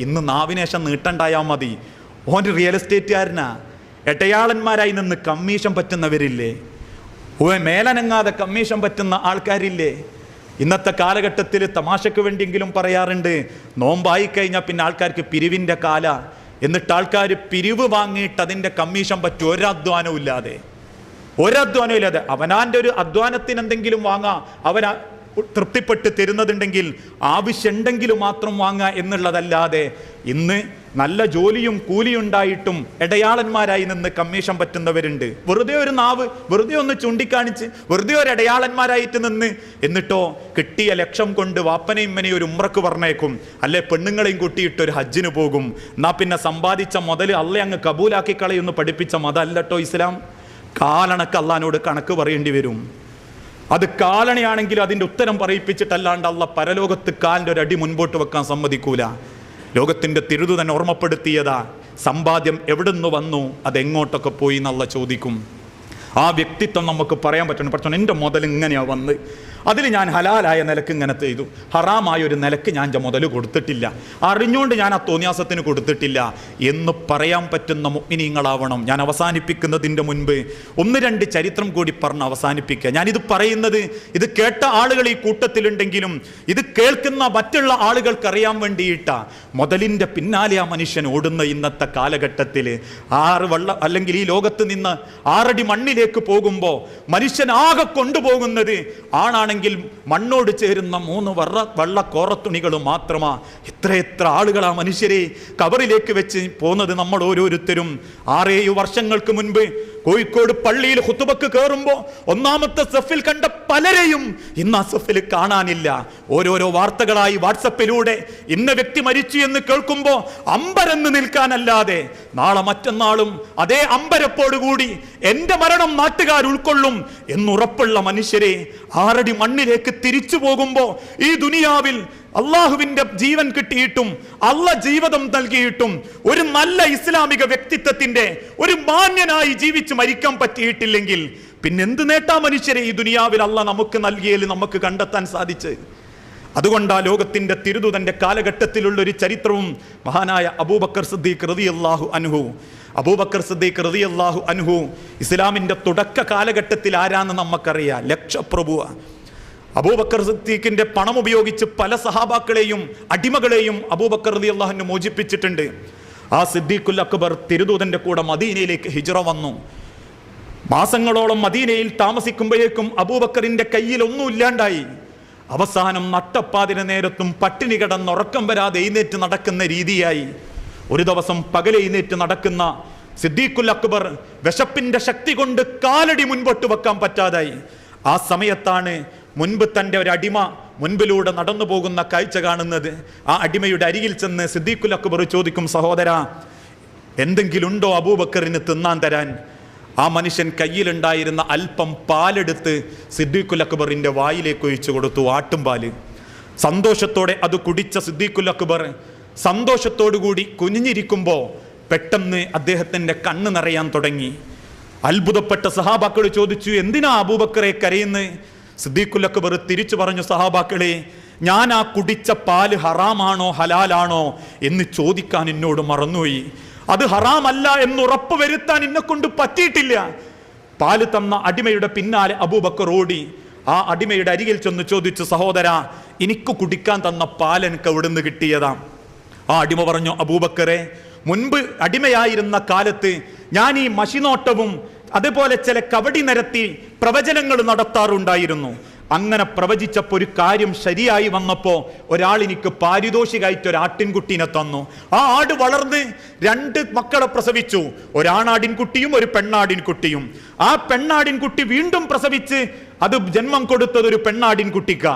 ഇന്ന് നാവിനേഷം നീട്ടണ്ടായാൽ മതി. ഓന്റെ റിയൽ എസ്റ്റേറ്റുകാരനാ എട്ടയാളന്മാരായി നിന്ന് കമ്മീഷൻ പറ്റുന്നവരില്ലേ? ഓ മേലനങ്ങാതെ കമ്മീഷൻ പറ്റുന്ന ആൾക്കാരില്ലേ? ഇന്നത്തെ കാലഘട്ടത്തിൽ തമാശയ്ക്ക് വേണ്ടിയെങ്കിലും പറയാറുണ്ട് നോമ്പായി കഴിഞ്ഞാൽ പിന്നെ ആൾക്കാർക്ക് പിരിവിന്റെ കാല. എന്നിട്ട് ആൾക്കാർ പിരിവ് വാങ്ങിയിട്ട് അതിന്റെ കമ്മീഷൻ പറ്റും ഒരധ്വാനവും ഇല്ലാതെ. ഒരധ്വാനവും ഇല്ലാതെ. അവനാന്റെ ഒരു അധ്വാനത്തിന് എന്തെങ്കിലും വാങ്ങാം അവൻ തൃപ്തിപ്പെട്ട് തരുന്നതുണ്ടെങ്കിൽ ആവശ്യമുണ്ടെങ്കിലും മാത്രം വാങ്ങുക എന്നുള്ളതല്ലാതെ ഇന്ന് നല്ല ജോലിയും കൂലിയുണ്ടായിട്ടും ഇടയാളന്മാരായി നിന്ന് കമ്മീഷൻ പറ്റുന്നവരുണ്ട്. വെറുതെ ഒരു നാവ് വെറുതെ ഒന്ന് ചൂണ്ടിക്കാണിച്ച് വെറുതെ ഒരു ഇടയാളന്മാരായിട്ട് നിന്ന് എന്നിട്ടോ കിട്ടിയ ലക്ഷം കൊണ്ട് വാപ്പനെയും ഇമ്മനെയും ഒരു ഉമ്രക്ക് പറഞ്ഞേക്കും. അല്ലെ പെണ്ണുങ്ങളെയും കൂട്ടിയിട്ട് ഒരു ഹജ്ജിന് പോകും. എന്നാ പിന്നെ സമ്പാദിച്ച മുതൽ അല്ലേ അങ്ങ് കബൂലാക്കി കളയുന്നു പഠിപ്പിച്ച മതമല്ലട്ടോ ഇസ്ലാം? കാലണക്ക് അള്ളഹാനോട് കണക്ക് പറയേണ്ടി വരും. അത് കാലണിയാണെങ്കിൽ അതിന്റെ ഉത്തരം പറയിപ്പിച്ചിട്ടല്ലാണ്ട് അല്ല പരലോകത്ത് കാലിന്റെ ഒരു അടി മുൻപോട്ട് വെക്കാൻ സമ്മതിക്കൂല. ലോകത്തിന്റെ തിരുതു തന്നെ ഓർമ്മപ്പെടുത്തിയതാ. സമ്പാദ്യം എവിടുന്ന് വന്നു? അതെങ്ങോട്ടൊക്കെ പോയി എന്നുള്ള ചോദിക്കും. ആ വ്യക്തിത്വം നമുക്ക് പറയാൻ പറ്റണം പക്ഷേ എന്റെ മുതൽ ഇങ്ങനെയാണ് വന്ന്. അതിൽ ഞാൻ ഹലാലായ നിലയ്ക്ക് ഇങ്ങനെ ചെയ്തു. ഹറാമായ ഒരു നിലയ്ക്ക് ഞാൻ എന്റെ മുതൽ കൊടുത്തിട്ടില്ല. അറിഞ്ഞുകൊണ്ട് ഞാൻ ആ തോന്നിയാസത്തിന് കൊടുത്തിട്ടില്ല. എന്ന് പറയാൻ പറ്റുന്ന മുഗ്നിങ്ങളാവണം ഞാൻ അവസാനിപ്പിക്കുന്നതിന്റെ മുൻപ് ഒന്ന് രണ്ട് ചരിത്രം കൂടി പറഞ്ഞ് അവസാനിപ്പിക്കുക. ഞാനിത് പറയുന്നത് ഇത് കേട്ട ആളുകൾ ഈ കൂട്ടത്തിലുണ്ടെങ്കിലും ഇത് കേൾക്കുന്ന മറ്റുള്ള ആളുകൾക്ക് അറിയാൻ വേണ്ടിയിട്ടാ. മുതലിന്റെ പിന്നാലെ ആ മനുഷ്യൻ ഓടുന്ന ഇന്നത്തെ കാലഘട്ടത്തിൽ ആറ് വള്ള അല്ലെങ്കിൽ ഈ ലോകത്ത് നിന്ന് ആറടി മണ്ണിലേക്ക് പോകുമ്പോൾ മനുഷ്യൻ ആകെ കൊണ്ടുപോകുന്നത് ആണാണെങ്കിൽ മണ്ണോട് ചേരുന്ന മൂന്ന് വറ വള്ള കോറത്തുണികൾ മാത്രമാ. എത്ര എത്ര ആളുകളാ മനുഷ്യരെ. കവറിലേക്ക് വെച്ച് പോകുന്നത് നമ്മൾ ഓരോരുത്തരും. ആറേഴു വർഷങ്ങൾക്ക് മുൻപ് കോഴിക്കോട് പള്ളിയിൽ ഹുത്തുബക്ക് കയറുമ്പോൾ ഒന്നാമത്തെ സഫിൽ കണ്ട പലരെയും ഇന്ന് ആ സഫിൽ കാണാനില്ല. ഓരോരോ വാർത്തകളായി വാട്സപ്പിലൂടെ ഇന്ന വ്യക്തി മരിച്ചു എന്ന് കേൾക്കുമ്പോൾ അമ്പരന്ന് നിൽക്കാനല്ലാതെ നാളെ മറ്റന്നാളും അതേ അമ്പരപ്പോടുകൂടി എന്റെ മരണം നാട്ടുകാർ ഉൾക്കൊള്ളും എന്നുറപ്പുള്ള മനുഷ്യരെ ആറടി മണ്ണിലേക്ക് തിരിച്ചു പോകുമ്പോൾ ഈ ദുനിയാവിൽ അള്ളാഹുവിന്റെ ജീവൻ കിട്ടിയിട്ടും അള്ള ജീവിതം നൽകിയിട്ടും ഒരു നല്ല ഇസ്ലാമിക വ്യക്തിത്വത്തിന്റെ ഒരു മാന്യനായി ജീവിച്ച് മരിക്കാൻ പറ്റിയിട്ടില്ലെങ്കിൽ പിന്നെ എന്ത് നേട്ടാ മനുഷ്യരെ ഈ ദുനിയാവിൽ അല്ല നമുക്ക് നൽകിയതിൽ നമുക്ക് കണ്ടെത്താൻ സാധിച്ച്? അതുകൊണ്ട് ആ ലോകത്തിന്റെ തിരുതുതന്റെ കാലഘട്ടത്തിലുള്ള ഒരു ചരിത്രവും മഹാനായ അബൂബക്കർ സിദ്ദീഖ് അള്ളാഹു അൻഹു. അബൂബക്കർ സിദ്ദീഖ് അള്ളാഹു അൻഹു ഇസ്ലാമിന്റെ തുടക്ക കാലഘട്ടത്തിൽ ആരാന്ന് നമുക്കറിയാം ലക്ഷപ്രഭുവ. അബൂബക്കർ സിദ്ദീഖിന്റെ പണം ഉപയോഗിച്ച് പല സഹാബാക്കളെയും അടിമകളെയും അബൂബക്കർ റതി അള്ളാഹുവിന് മോചിപ്പിച്ചിട്ടുണ്ട്. ആ സിദ്ദീഖുൽ അക്ബർ തിരുദൂതന്റെ കൂടെ മദീനയിലേക്ക് ഹിജറ വന്നു. മാസങ്ങളോളം മദീനയിൽ താമസിക്കുമ്പോഴേക്കും അബൂബക്കറിന്റെ കയ്യിൽ ഒന്നും ഇല്ലാണ്ടായി. അവസാനം നട്ടപ്പാതിന് നേരത്തും പട്ടിണി കിടന്ന് ഉറക്കം വരാതെ എഴുന്നേറ്റ് നടക്കുന്ന രീതിയായി. ഒരു ദിവസം പകലെഴുന്നേറ്റ് നടക്കുന്ന സിദ്ദീഖുൽ അക്ബർ വിശപ്പിന്റെ ശക്തി കൊണ്ട് കാലടി മുൻപോട്ട് വെക്കാൻ പറ്റാതായി. ആ സമയത്താണ് മുൻപ് തന്റെ ഒരു അടിമ മുൻപിലൂടെ നടന്നു പോകുന്ന കാഴ്ച കാണുന്നത്. ആ അടിമയുടെ അരികിൽ ചെന്ന് സിദ്ദീഖുൽ അക്ബർ ചോദിക്കും സഹോദര എന്തെങ്കിലും ഉണ്ടോ അബൂബക്കറിന് തിന്നാൻ തരാൻ? ആ മനുഷ്യൻ കയ്യിലുണ്ടായിരുന്ന അല്പം പാലെടുത്ത് സിദ്ദീഖുൽ അക്ബറിന്റെ വായിലേക്ക് ഒഴിച്ചു കൊടുത്തു ആട്ടുംപാൽ. സന്തോഷത്തോടെ അത് കുടിച്ച സിദ്ദീഖുൽ അക്ബർ സന്തോഷത്തോടുകൂടി കുനിഞ്ഞിരിക്കുമ്പോൾ പെട്ടെന്ന് അദ്ദേഹത്തിന്റെ കണ്ണ് നിറയാൻ തുടങ്ങി. അത്ഭുതപ്പെട്ട സഹാബാക്കൾ ചോദിച്ചു എന്തിനാ അബൂബക്കറെ കരയുന്ന്? സിദ്ദീഖുലക്കബർ തിരിച്ചു പറഞ്ഞു സഹാബാക്കളെ ഞാൻ ആ കുടിച്ച പാൽ ഹറാമാണോ ഹലാലാണോ എന്ന് ചോദിക്കാൻ എന്നോട് മറന്നുപോയി. അത് ഹറാമല്ല എന്ന് ഉറപ്പ് വരുത്താൻ എന്നെ കൊണ്ട് പറ്റിയിട്ടില്ല. പാൽ തന്ന അടിമയുടെ പിന്നാലെ അബൂബക്കർ ഓടി. ആ അടിമയുടെ അരികിൽ ചെന്ന് ചോദിച്ചു സഹോദര എനിക്ക് കുടിക്കാൻ തന്ന പാൽ എനിക്ക് എവിടുന്ന് കിട്ടിയതാ? ആ അടിമ പറഞ്ഞു അബൂബക്കറെ മുൻപ് അടിമയായിരുന്ന കാലത്ത് ഞാൻ ഈ മഷിനോട്ടവും അതുപോലെ ചില കവടി നിരത്തി പ്രവചനങ്ങൾ നടത്താറുണ്ടായിരുന്നു. അങ്ങനെ പ്രവചിച്ചപ്പോൾ ഒരു കാര്യം ശരിയായി വന്നപ്പോൾ ഒരാൾ എനിക്ക് പാരിതോഷികമായിട്ട് ഒരു ആട്ടിൻകുട്ടീനെ തന്നു. ആ ആട് വളർന്ന് രണ്ട് മക്കളെ പ്രസവിച്ചു. ഒരാണാടിൻകുട്ടിയും ഒരു പെണ്ണാടിൻകുട്ടിയും. ആ പെണ്ണാടിൻകുട്ടി വീണ്ടും പ്രസവിച്ച് അത് ജന്മം കൊടുത്തത് ഒരു പെണ്ണാടിൻ കുട്ടിക്ക.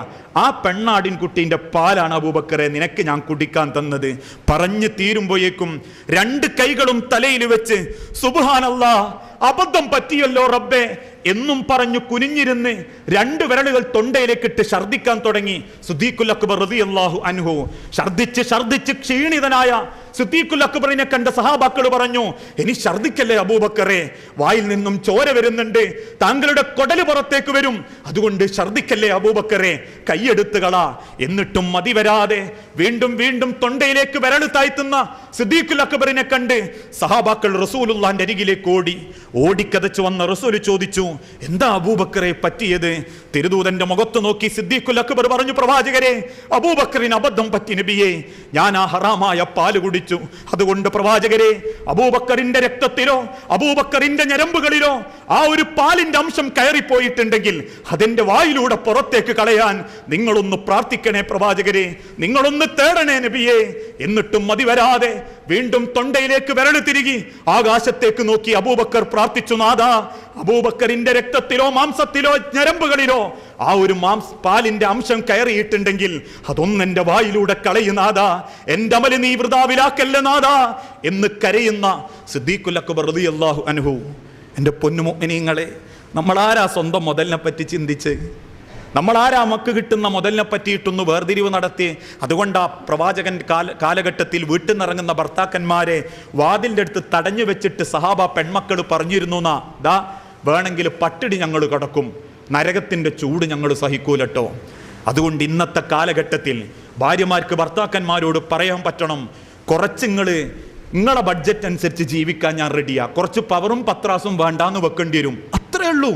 ആ പെണ്ണാടിൻ കുട്ടീന്റെ പാലാണ് അബൂബക്കറെ നിനക്ക് ഞാൻ കുടിക്കാൻ തന്നത്. പറഞ്ഞു തീരുമ്പോഴേക്കും രണ്ട് കൈകളും തലയിൽ വെച്ച് സുബാനല്ലാ അബദ്ധം പറ്റിയല്ലോ റബ്ബേ എന്നും പറഞ്ഞു കുനിഞ്ഞിരുന്ന് രണ്ട് വിരലുകൾ തൊണ്ടയിലേക്കിട്ട് ഛർദിക്കാൻ തുടങ്ങി. സുദീഖുൽ അക്ബർ റതി അള്ളാഹു അനുഹു ഛർദിച്ച് ഛർദിച്ച് ക്ഷീണിതനായ സുദീഖുൽ അക്ബറിനെ കണ്ട സഹാബാക്കൾ പറഞ്ഞു ഇനി ഛർദിക്കല്ലേ അബൂബക്കറെ? വായിൽ നിന്നും ചോര വരുന്നുണ്ട്. താങ്കളുടെ കൊടൽ പുറത്തേക്ക് വരും. അതുകൊണ്ട് ഛർദിക്കല്ലേ അബൂബക്കറെ? കൈയെടുത്തു കളാ. എന്നിട്ടും മതി വരാതെ വീണ്ടും വീണ്ടും തൊണ്ടയിലേക്ക് വിരൽ താഴ്ത്തുന്ന സിദ്ദീഖുൽ അക്ബറിനെ കണ്ട് സഹാബാക്കൾ റസൂലുള്ളാന്റെ അരികിലേക്ക് ഓടി. ഓടിക്കതച്ചു വന്ന റസൂൽ ചോദിച്ചു എന്താ അബൂബക്കറെ പറ്റിയത്? തിരുദൂതന്റെ മുഖത്ത് നോക്കി സിദ്ദീഖുൽ അക്ബർ പറഞ്ഞു പ്രവാചകരെ അബൂബക്കറിന് അബദ്ധം പറ്റി നബിയെ ഞാൻ ആ ഹറാമായ പാൽ കുടിച്ചു. അതുകൊണ്ട് പ്രവാചകരെ അബൂബക്കറിന്റെ രക്തത്തിലോ അബൂബക്കറിന്റെ ഞരമ്പുകളിലോ ആ ഒരു പാലിന്റെ അംശം കയറിപ്പോയിട്ടുണ്ടെങ്കിൽ അതിന്റെ വായിലൂടെ പുറത്തേക്ക് കളയാൻ നിങ്ങളൊന്ന് പ്രാർത്ഥിക്കണേ പ്രവാചകരെ നിങ്ങളൊന്ന് തേടണേ നബിയെ. എന്നിട്ടും മതി വരാതെ വീണ്ടും തൊണ്ടയിലേക്ക് വിരൽ തിരികി ആകാശത്തേക്ക് നോക്കി അബൂബക്കർ പ്രാർത്ഥിച്ചു നാദാ അബൂബക്കറിന്റെ രക്തത്തിലോ മാംസത്തിലോ ഞരമ്പുകളിലോ ആ ഒരു മാംസ പാലിന്റെ അംശം കയറിയിട്ടുണ്ടെങ്കിൽ അതൊന്നും എന്റെ വായിലൂടെ കളയുന്നാഥ എന്റെ അമൽ നീ വൃതാവിലാക്കല്ല നാദാ എന്ന് കരയുന്ന സിദ്ദീഖുൽ അക്ബർ അൻഹു. എന്റെ പൊന്നുമൊമിനീങ്ങളെ നമ്മളാരാ സ്വന്തം മുതലിനെ പറ്റി ചിന്തിച്ച്? നമ്മളാരാ ആരാ നമുക്ക് കിട്ടുന്ന മുതലിനെ പറ്റിയിട്ടൊന്ന് വേർതിരിവ് നടത്തി? അതുകൊണ്ട് ആ പ്രവാചകൻ കാല കാലഘട്ടത്തിൽ വീട്ടിൽ നിന്നിറങ്ങുന്ന ഭർത്താക്കന്മാരെ വാതിലിന്റെ അടുത്ത് തടഞ്ഞു വെച്ചിട്ട് സഹാബ പെൺമക്കൾ പറഞ്ഞിരുന്നു എന്നാ ദാ വേണമെങ്കിൽ പട്ടിടി ഞങ്ങൾ കിടക്കും. നരകത്തിന്റെ ചൂട് ഞങ്ങൾ സഹിക്കൂലട്ടോ. അതുകൊണ്ട് ഇന്നത്തെ കാലഘട്ടത്തിൽ ഭാര്യമാർക്ക് ഭർത്താക്കന്മാരോട് പറയാൻ പറ്റണം. കുറച്ചിങ്ങൾ നിങ്ങളെ ബഡ്ജറ്റ് അനുസരിച്ച് ജീവിക്കാൻ ഞാൻ റെഡിയാ കുറച്ച് പവറും പത്രാസും വേണ്ടാന്ന് വെക്കേണ്ടി വരും. അത്രേ ഉള്ളൂ.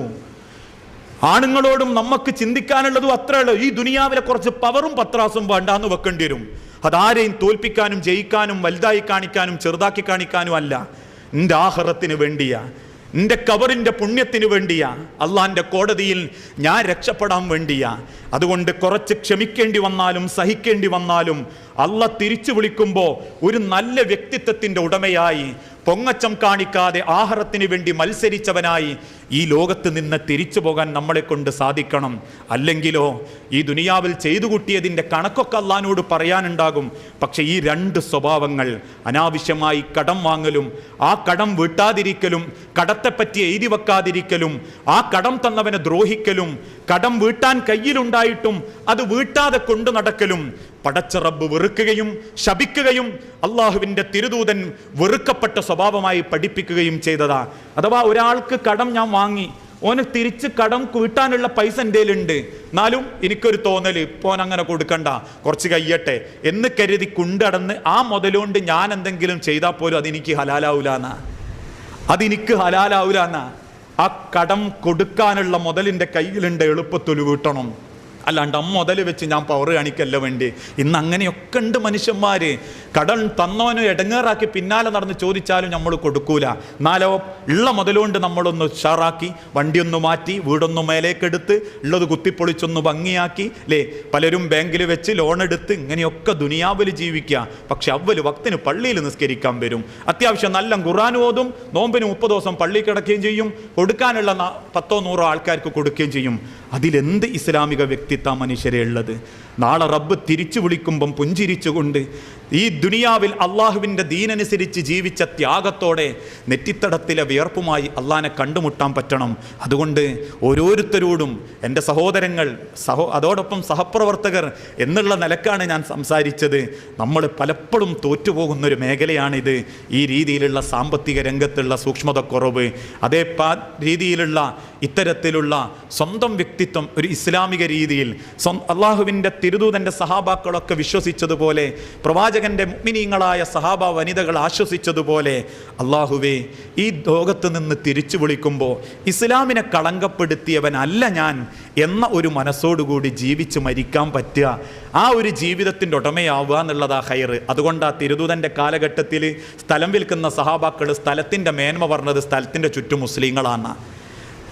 ആണുങ്ങളോടും നമുക്ക് ചിന്തിക്കാനുള്ളതും അത്രേ ഉള്ളൂ. ഈ ദുനിയാവിലെ കുറച്ച് പവറും പത്രാസും വേണ്ടാന്ന് വെക്കേണ്ടി വരും. അതാരെയും തോൽപ്പിക്കാനും ജയിക്കാനും വലുതായി കാണിക്കാനും ചെറുതാക്കി കാണിക്കാനും അല്ല. എന്റെ ആഹ്റത്തിന് വേണ്ടിയാ. എന്റെ കബറിന്റെ പുണ്യത്തിന് വേണ്ടിയാ അള്ളാന്റെ കോടതിയിൽ ഞാൻ രക്ഷപ്പെടാൻ വേണ്ടിയാ. അതുകൊണ്ട് കുറച്ച് ക്ഷമിക്കേണ്ടി വന്നാലും സഹിക്കേണ്ടി വന്നാലും അല്ല തിരിച്ചു വിളിക്കുമ്പോൾ ഒരു നല്ല വ്യക്തിത്വത്തിന്റെ ഉടമയായി പൊങ്ങച്ചം കാണിക്കാതെ ആഹാരത്തിന് വേണ്ടി മത്സരിച്ചവനായി ഈ ലോകത്ത് നിന്ന് തിരിച്ചു പോകാൻ നമ്മളെ കൊണ്ട് സാധിക്കണം. അല്ലെങ്കിലോ ഈ ദുനിയാവിൽ ചെയ്തു കൂട്ടിയതിന്റെ കണക്കൊക്കെ അള്ളഹാനോട് പറയാനുണ്ടാകും. പക്ഷെ ഈ രണ്ട് സ്വഭാവങ്ങൾ അനാവശ്യമായി കടം വാങ്ങലും ആ കടം വീട്ടാതിരിക്കലും കടത്തെപ്പറ്റി എഴുതി വെക്കാതിരിക്കലും ആ കടം തന്നവനെ ദ്രോഹിക്കലും കടം വീട്ടാൻ കയ്യിലുണ്ടായിട്ടും അത് വീട്ടാതെ കൊണ്ടു നടക്കലും പടച്ച റബ്ബ് വെറുക്കുകയും ശപിക്കുകയും അള്ളാഹുവിന്റെ തിരുദൂതൻ വെറുക്കപ്പെട്ട സ്വഭാവമായി പഠിപ്പിക്കുകയും ചെയ്തതാ. അഥവാ ഒരാൾക്ക് കടം ഞാൻ വാങ്ങി ഓന് തിരിച്ച് കടം വീട്ടാനുള്ള പൈസ എന്റെ ഉണ്ട് എന്നാലും എനിക്കൊരു തോന്നൽ ഇപ്പോൻ അങ്ങനെ കൊടുക്കണ്ട കുറച്ച് കഴിയട്ടെ എന്ന് കരുതി കുണ്ടടന്ന് ആ മുതലുകൊണ്ട് ഞാൻ എന്തെങ്കിലും ചെയ്താൽ പോലും അതെനിക്ക് ഹലാലാവൂലെന്നാ അതെനിക്ക് ഹലാലാവൂലെന്നാ ആ കടം കൊടുക്കാനുള്ള മുതലിന്റെ കയ്യിലുണ്ട് എളുപ്പത്തൊലു വീട്ടണം. അല്ലാണ്ട് മുതൽ വെച്ച് ഞാൻ പവർ കാണിക്കല്ല വേണ്ടി. ഇന്ന് അങ്ങനെയൊക്കെ ഉണ്ട് മനുഷ്യന്മാർ കടൽ തന്നവനും ഇടങ്ങേറാക്കി പിന്നാലെ നടന്ന് ചോദിച്ചാലും നമ്മൾ കൊടുക്കൂല. എന്നാലോ ഉള്ള മുതലുകൊണ്ട് നമ്മളൊന്ന് ഉഷാറാക്കി വണ്ടിയൊന്ന് മാറ്റി വീടൊന്ന് മേലേക്കെടുത്ത് ഉള്ളത് കുത്തിപ്പൊളിച്ചൊന്ന് ഭംഗിയാക്കി അല്ലേ പലരും ബാങ്കിൽ വെച്ച് ലോൺ എടുത്ത് ഇങ്ങനെയൊക്കെ ദുനിയാവിൽ ജീവിക്കുക പക്ഷെ അവൽ ഭക്തന് പള്ളിയിൽ നിസ്കരിക്കാൻ വരും. അത്യാവശ്യം നല്ല ഖുറാൻ ഓതും നോമ്പിന് മുപ്പത് ദിവസം പള്ളി കിടക്കുകയും ചെയ്യും കൊടുക്കാനുള്ള പത്തോ നൂറോ ആൾക്കാർക്ക് കൊടുക്കുകയും ചെയ്യും. അതിലെന്ത് ഇസ്ലാമിക വ്യക്തിത്വ മനുഷ്യരെ ഉള്ളത്. നാളെ റബ്ബ് തിരിച്ചു വിളിക്കുമ്പം പുഞ്ചിരിച്ചുകൊണ്ട് ഈ ദുനിയാവിൽ അള്ളാഹുവിന്റെ ദീനനുസരിച്ച് ജീവിച്ച ത്യാഗത്തോടെ നെറ്റിത്തടത്തിലെ വിയർപ്പുമായി അള്ളാഹിനെ കണ്ടുമുട്ടാൻ പറ്റണം. അതുകൊണ്ട് ഓരോരുത്തരോടും എന്റെ സഹോദരങ്ങൾ സഹോ അതോടൊപ്പം സഹപ്രവർത്തകർ എന്നുള്ള നിലക്കാണ് ഞാൻ സംസാരിച്ചത്. നമ്മൾ പലപ്പോഴും തോറ്റുപോകുന്നൊരു മേഖലയാണിത്. ഈ രീതിയിലുള്ള സാമ്പത്തിക രംഗത്തുള്ള സൂക്ഷ്മതക്കുറവ് അതേ രീതിയിലുള്ള ഇത്തരത്തിലുള്ള സ്വന്തം വ്യക്തിത്വം ഒരു ഇസ്ലാമിക രീതിയിൽ അള്ളാഹുവിന്റെ തിരുദൂതന്റെ സഹാബാക്കളൊക്കെ വിശ്വസിച്ചതുപോലെ പ്രവാചകന്റെ മുഗ്മിനീങ്ങളായ സഹാബ വനിതകൾ ആശ്വസിച്ചതുപോലെ അള്ളാഹുവേ ഈ ലോകത്ത് നിന്ന് തിരിച്ചു വിളിക്കുമ്പോൾ ഇസ്ലാമിനെ കളങ്കപ്പെടുത്തിയവനല്ല ഞാൻ എന്ന ഒരു മനസ്സോടുകൂടി ജീവിച്ച് മരിക്കാൻ പറ്റുക. ആ ഒരു ജീവിതത്തിന്റെ ഉടമയാവുക എന്നുള്ളതാ ഹയർ അതുകൊണ്ട് ആ തിരുദൂതന്റെ കാലഘട്ടത്തിൽ സ്ഥലം വിൽക്കുന്ന സഹാബാക്കൾ സ്ഥലത്തിന്റെ മേന്മ പറഞ്ഞത് സ്ഥലത്തിന്റെ ചുറ്റും മുസ്ലിങ്ങളാണ്.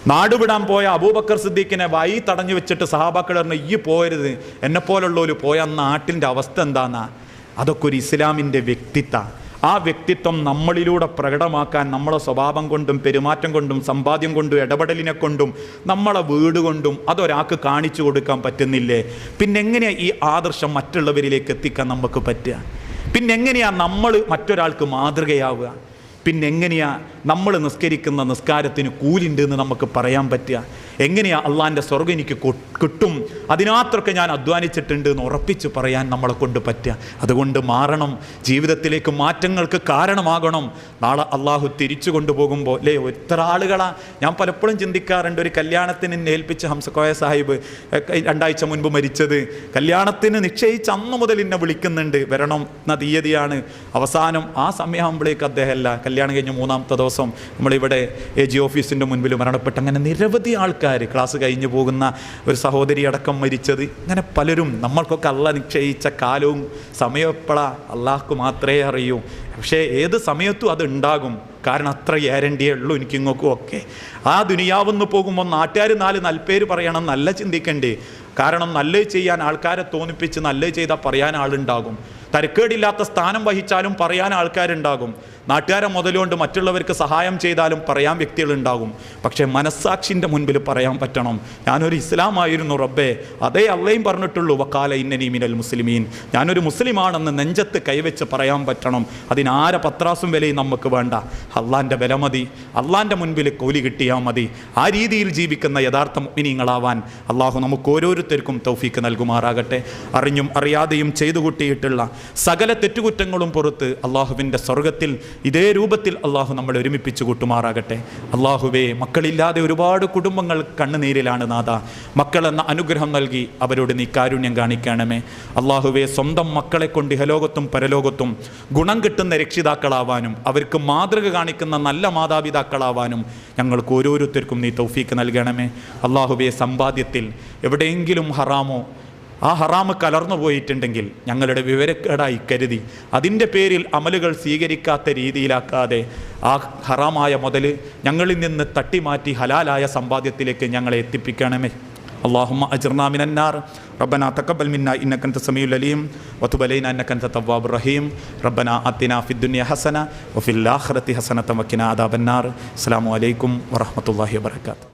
നാടുവിടാൻ പോയ അബൂബക്കർ സിദ്ദീഖിനെ വൈ തടഞ്ഞു വെച്ചിട്ട് സഹാബാക്കൾ പറഞ്ഞു ഈ എന്നെ പോലുള്ളവര് പോയ നാട്ടിന്റെ അവസ്ഥ എന്താന്നാ? അതൊക്കെ ഒരു ഇസ്ലാമിന്റെ വ്യക്തിത്വ. ആ വ്യക്തിത്വം നമ്മളിലൂടെ പ്രകടമാക്കാൻ നമ്മളെ സ്വഭാവം കൊണ്ടും പെരുമാറ്റം കൊണ്ടും സമ്പാദ്യം കൊണ്ടും ഇടപെടലിനെ കൊണ്ടും നമ്മളെ വീട് കൊണ്ടും അതൊരാൾക്ക് കാണിച്ചു കൊടുക്കാൻ പറ്റുന്നില്ലേ? പിന്നെ എങ്ങനെയാ ഈ ആദർശം മറ്റുള്ളവരിലേക്ക് എത്തിക്കാൻ നമുക്ക് പറ്റുക? പിന്നെ എങ്ങനെയാണ് നമ്മൾ മറ്റൊരാൾക്ക് മാതൃകയാവുക? പിന്നെ എങ്ങനെയാ നമ്മൾ നിസ്കരിക്കുന്ന നിസ്കാരത്തിന് കൂലിണ്ട് എന്ന് നമുക്ക് പറയാൻ പറ്റുക? എങ്ങനെയാ അള്ളാന്റെ സ്വർഗം എനിക്ക് കിട്ടും? അതിനകത്തൊക്കെ ഞാൻ അധ്വാനിച്ചിട്ടുണ്ട് എന്ന് ഉറപ്പിച്ച് പറയാൻ നമ്മളെ കൊണ്ട് പറ്റുക. അതുകൊണ്ട് മാറണം. ജീവിതത്തിലേക്ക് മാറ്റങ്ങൾക്ക് കാരണമാകണം. നാളെ അള്ളാഹു തിരിച്ചു കൊണ്ടുപോകുമ്പോൾ അല്ലേ എത്ര ആളുകളാ? ഞാൻ പലപ്പോഴും ചിന്തിക്കാറുണ്ട് ഒരു കല്യാണത്തിന് എന്നെ ഏൽപ്പിച്ച ഹംസക്കോയ സാഹിബ് രണ്ടാഴ്ച മുൻപ് മരിച്ചത്. കല്യാണത്തിന് നിശ്ചയിച്ച് അന്ന് മുതൽ എന്നെ വിളിക്കുന്നുണ്ട്. വരണം എന്ന തീയതിയാണ്. അവസാനം ആ സമയമാകുമ്പോഴേക്ക് അദ്ദേഹമല്ല. കല്യാണം കഴിഞ്ഞ് മൂന്നാമത്തെ ദിവസം നമ്മളിവിടെ എ ജി ഓഫീസിന്റെ മുൻപിൽ മരണപ്പെട്ട് അങ്ങനെ നിരവധി ആൾക്കാർ ക്ലാസ് കഴിഞ്ഞു പോകുന്ന ഒരു സഹോദരി അടക്കം മരിച്ചത്. അങ്ങനെ പലരും നമ്മൾക്കൊക്കെ അല്ല നിശ്ചയിച്ച കാലവും സമയം എപ്പോഴാ അള്ളാഹ്ക്ക് മാത്രമേ അറിയൂ. പക്ഷേ ഏത് സമയത്തും അത് ഉണ്ടാകും. കാരണം അത്ര ഗ്യാരണ്ടിയേ ഉള്ളൂ എനിക്കിങ്ങോക്കും ഒക്കെ. ആ ദുനിയാവെന്ന് പോകുമ്പോൾ നാട്ടുകാർ നാല് നൽപ്പേര് പറയണം നല്ല ചിന്തിക്കണ്ടേ. കാരണം നല്ലത് ചെയ്യാൻ ആൾക്കാരെ തോന്നിപ്പിച്ച് നല്ലത് ചെയ്താൽ പറയാൻ ആളുണ്ടാകും. തരക്കേടില്ലാത്ത സ്ഥാനം വഹിച്ചാലും പറയാൻ ആൾക്കാരുണ്ടാകും. നാട്ടുകാരെ മുതലുകൊണ്ട് മറ്റുള്ളവർക്ക് സഹായം ചെയ്താലും പറയാൻ വ്യക്തികളുണ്ടാകും. പക്ഷേ മനസ്സാക്ഷിന്റെ മുൻപിൽ പറയാൻ പറ്റണം. ഞാനൊരു ഇസ്ലാമായിരുന്നു റബ്ബേ. അതേ അള്ളയും പറഞ്ഞിട്ടുള്ളൂ വക്കാല ഇന്നനി മിനൽ മുസ്ലിമീൻ. ഞാനൊരു മുസ്ലിമാണെന്ന് നെഞ്ചത്ത് കൈവച്ച് പറയാൻ പറ്റണം. അതിനാരെ പത്രാസും വിലയും നമുക്ക് വേണ്ട. അള്ളാന്റെ വില മതി. അള്ളാന്റെ മുൻപിൽ കൂലി കിട്ടിയാൽ മതി. ആ രീതിയിൽ ജീവിക്കുന്ന യഥാർത്ഥ മിനിങ്ങളാവാൻ അള്ളാഹു നമുക്ക് ഓരോരുത്തർക്കും തൗഫീക്ക് നൽകുമാറാകട്ടെ. അറിഞ്ഞും അറിയാതെയും ചെയ്തു കൂട്ടിയിട്ടുള്ള സകല തെറ്റുകുറ്റങ്ങളും പുറത്ത് അള്ളാഹുവിന്റെ സ്വർഗത്തിൽ ഇതേ രൂപത്തിൽ അള്ളാഹു നമ്മളെ ഒരുമിപ്പിച്ച് കൂട്ടുമാറാകട്ടെ. അള്ളാഹുവേ മക്കളില്ലാതെ ഒരുപാട് കുടുംബങ്ങൾ കണ്ണുനീരിലാണ് നാഥ. മക്കളെന്ന അനുഗ്രഹം നൽകി അവരോട് നീ കാരുണ്യം കാണിക്കണമേ. അള്ളാഹുവെ സ്വന്തം മക്കളെ കൊണ്ട് ഇഹലോകത്തും പരലോകത്തും ഗുണം കിട്ടുന്ന രക്ഷിതാക്കളാവാനും അവർക്ക് മാതൃക കാണിക്കുന്ന നല്ല മാതാപിതാക്കളാവാനും ഞങ്ങൾക്ക് ഓരോരുത്തർക്കും നീ തൗഫീക്ക് നൽകണമേ. അള്ളാഹുവെ സമ്പാദ്യത്തിൽ എവിടെയെങ്കിലും ഹറാമോ ആ ഹറാമ് കലർന്നു പോയിട്ടുണ്ടെങ്കിൽ ഞങ്ങളുടെ വിവരക്കേടായി കരുതി അതിൻ്റെ പേരിൽ അമലുകൾ സ്വീകരിക്കാത്ത രീതിയിലാക്കാതെ ആ ഹറാമായ മുതൽ ഞങ്ങളിൽ നിന്ന് തട്ടിമാറ്റി ഹലാലായ സമ്പാദ്യത്തിലേക്ക് ഞങ്ങളെ എത്തിപ്പിക്കണമേ اللهم أجرنا من النار ربنا تقبل منا إنك أنت السميع العليم وتب علينا إنك أنت التواب الرحيم ربنا آتنا في الدنيا حسنة وفي الآخرة حسنة وقنا عذاب النار السلام عليكم ورحمة الله وبركاته